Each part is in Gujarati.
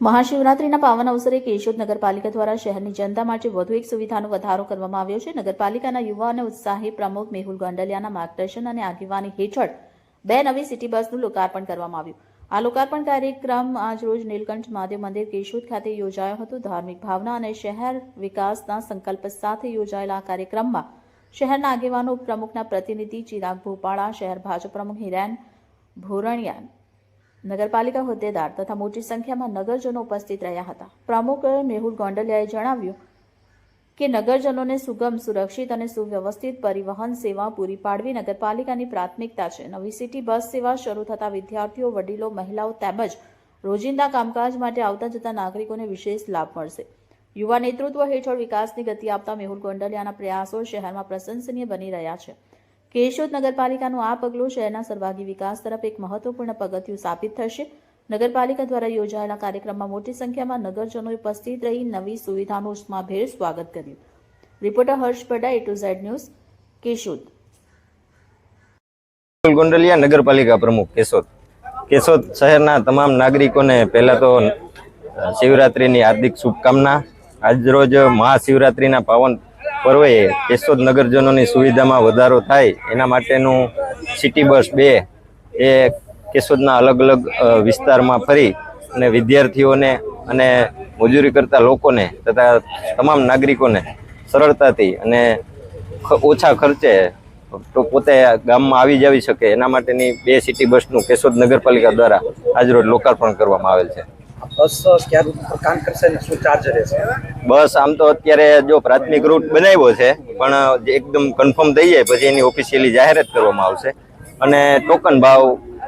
મહાશિવરાત્રિના પાવન અવસરે કેશોદ નગરપાલિકા દ્વારા શહેરની જનતા માટે વધુ એક સુવિધાનો વધારો કરવામાં આવ્યો છે. નગરપાલિકાના યુવા અને ઉત્સાહી પ્રમુખ મેહુલ ગોંડલિયાના માર્ગદર્શન અને આગેવાની હેઠળ બે નવી સિટી બસનું લોકાર્પણ કરવામાં આવ્યું. આ લોકાર્પણ કાર્યક્રમ આજરોજ નીલકંઠ મહાદેવ મંદિર કેશોદ ખાતે યોજાયો હતો. ધાર્મિક ભાવના અને શહેર વિકાસના સંકલ્પ સાથે યોજાયેલા આ કાર્યક્રમમાં શહેરના આગેવાનો, પ્રમુખના પ્રતિનિધિ ચિરાગ ભોપાળા, શહેર ભાજપ પ્રમુખ હિરેન ભોરણિયા નગરપાલિકા હોદ્દેદાર તથા મોટી સંખ્યામાં નગરજનો ઉપસ્થિત રહ્યા હતા. પ્રમુખ મેહુલ ગોંડલિયાએ જણાવ્યું કે નગરજનોને સુગમ, સુરક્ષિત અને સુવ્યવસ્થિત પરિવહન સેવા પૂરી પાડવી નગરપાલિકાની પ્રાથમિકતા છે. નવી સિટી બસ સેવા શરૂ થતા વિદ્યાર્થીઓ, વડીલો, મહિલાઓ તેમજ રોજિંદા કામકાજ માટે આવતા જતા નાગરિકોને વિશેષ લાભ મળશે. યુવા નેતૃત્વ હેઠળ વિકાસની ગતિ આપતા મેહુલ ગોંડલિયાના પ્રયાસો શહેરમાં પ્રશંસનીય બની રહ્યા છે. કેશોદ નગરપાલિકાનું આ પગલું શહેરના સર્વાગી વિકાસ તરફ એક મહત્વપૂર્ણ પગથિયું સાબિત થશે. નગરપાલિકા દ્વારા યોજાયેલા કાર્યક્રમમાં મોટી સંખ્યામાં નગરજનોએ ઉપસ્થિત રહી નવી સુવિધાનું ઉષ્માભેર સ્વાગત કર્યું. Reporter Harsh Pada A to Z news, Keshod. Gondaliya નગરપાલિકા પ્રમુખ કેશોદ. કેશોદ શહેરના તમામ નાગરિકોને પહેલાં તો શિવરાત્રિની હાર્દિક શુભકામના. આજરોજ મહાશિવરાત્રિના પાવન પર્વે કેશોદ નગરજનોની સુવિધામાં વધારો થાય, એના માટેનું સિટી બસ બે એ કેશોદના અલગ અલગ વિસ્તારમાં ફરી અને વિદ્યાર્થીઓને અને મજૂરી કરતા લોકોને તથા તમામ નાગરિકોને સરળતાથી અને ઓછા ખર્ચે તો પોતે ગામમાં આવી જવી શકે. એના માટેની બે સિટી બસનું કેશોદ નગરપાલિકા દ્વારા આજરોજ લોકાર્પણ કરવામાં આવેલ છે. બસ ક્યાં રૂટ પર કામ કરશે ને શું ચાર્જ રહેશે બસ આમ તો અત્યારે જો પ્રાથમિક રૂટ બનાવ્યો છે પણ એકદમ કન્ફર્મ થઈ જાય પછી એની ઓફિશિયલી જાહેરાત કરવામાં આવશે. અને ટોકન ભાવ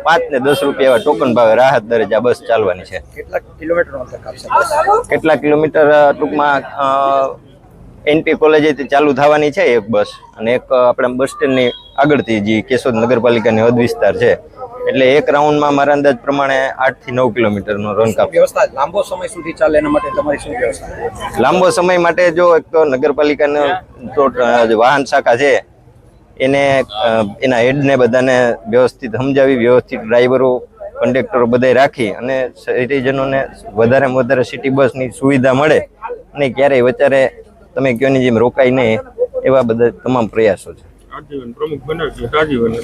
પાંચ ને દસ રૂપિયા એવા ટોકન ભાવે રાહત દરે આ બસ ચાલવાની છે. કેટલા કિલોમીટર કેટલા કિલોમીટર ટૂંકમાં એનપી કોલેજેથી ચાલુ થવાની છે એક બસ. અને એક આપણે બસ સ્ટેન્ડની આગળથી જે કેશોદ નગરપાલિકાની હદ વિસ્તાર છે એટલે એક રાઉન્ડમાં મારા અંદાજ પ્રમાણે આઠથી નવ કિલોમીટરનો રન કાપ. વ્યવસ્થા લાંબો સમય સુધી ચાલે એના માટે તમારી શું વ્યવસ્થા? લાંબો સમય માટે જો એક તો નગરપાલિકાનો વાહન શાખા છે એને એના હેડને બધાને વ્યવસ્થિત સમજાવી વ્યવસ્થિત ડ્રાઈવરો કંડક્ટરો બધાય રાખી અને સિટીઝનોને વધારેમાં વધારે સિટી બસની સુવિધા મળે અને ક્યારેય વચારે તમે કયોની જેમ રોકાય નહીં એવા બધા તમામ પ્રયાસો છે. આજીવન પ્રમુખ બનાવજો આજીવન